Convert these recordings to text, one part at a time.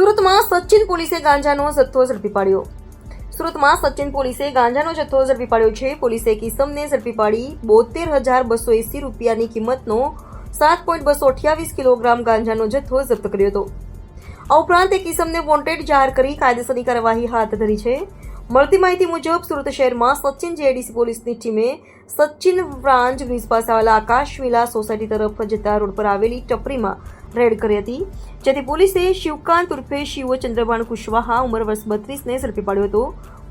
સચિન પોલીસે ગાંજાનો જથ્થો ઝડપી પાડ્યો. સુરતમાં સચિન પોલીસે ગાંજાનો જથ્થો ઝડપી પાડ્યો છે. પોલીસે કિસમને ઝડપી પાડી બોતેર હજાર બસો એસી રૂપિયાની કિંમતનો સાત પોઈન્ટ બસો અઠ્યાવીસ કિલોગ્રામ ગાંજાનો જથ્થો જપ્ત કર્યો હતો. આ ઉપરાંત એ કિસમને વોન્ટેડ જાહેર કરી કાયદેસરની કાર્યવાહી હાથ ધરી છે. મળતી માહિતી મુજબ, સુરત શહેરમાં સચિન જેડીસી પોલીસની ટીમે સચિન બ્રાન્ચ બ્રિજ પાસે આવેલા આકાશ વિલા સોસાયટી તરફ જતા રોડ પર આવેલી ટપરીમાં રેડ કરી હતી. જેથી પોલીસે શિવકાંત ઉર્ફે શિવ ચંદ્રભાન કુશવાહા ઉંમર વર્ષ બત્રીસને ઝડપી પાડ્યો હતો.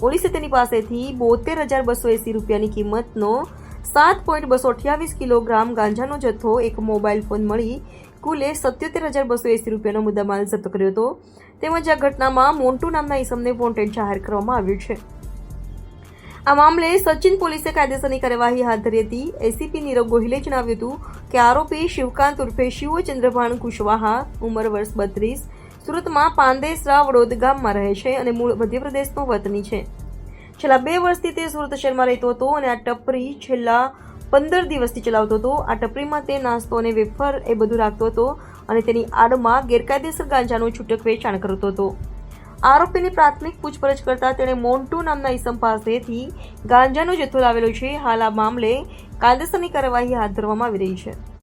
પોલીસે તેની પાસેથી બોતેર હજાર બસો એસી રૂપિયાની કિંમતનો સાત પોઈન્ટ બસો અઠ્યાવીસ કિલોગ્રામ ગાંજાનો જથ્થો એક મોબાઈલ ફોન મળી કુલે સત્યોતેર હજાર બસો એસી રૂપિયાનો મુદ્દામાલ જપ્ત કર્યો હતો. તેમજ આ ઘટનામાં મોન્ટુ નામના ઇસમને વોન્ટેડ જાહેર કરવામાં આવ્યું છે. આ મામલે સચિન પોલીસે કાયદેસરની કાર્યવાહી હાથ ધરી હતી. એસીપી નીરવ ગોહિલે જણાવ્યું હતું કે આરોપી શિવકાંત ઉર્ફે શિવ ચંદ્રભાન કુશવાહા, ઉંમર વર્ષ બત્રીસ, સુરતમાં પાંદેસરા વડોદ ગામમાં રહે છે અને મૂળ મધ્યપ્રદેશનો વતની છે. છેલ્લા બે વર્ષથી તે સુરત શહેરમાં રહેતો હતો અને આ ટપરી છેલ્લા પંદર દિવસથી ચલાવતો હતો. આ ટપરીમાં તે નાસ્તો અને વેફર એ બધું રાખતો હતો અને તેની આડમાં ગેરકાયદેસર ગાંજાનું છૂટક વેચાણ કરતો હતો. આરોપીની પ્રાથમિક પૂછપરછ કરતા તેણે મોન્ટુ નામના ઈસમ પાસેથી ગાંજાનો જથ્થો લાવેલો છે. હાલ આ મામલે કાયદેસરની કાર્યવાહી હાથ ધરવામાં આવી રહી છે.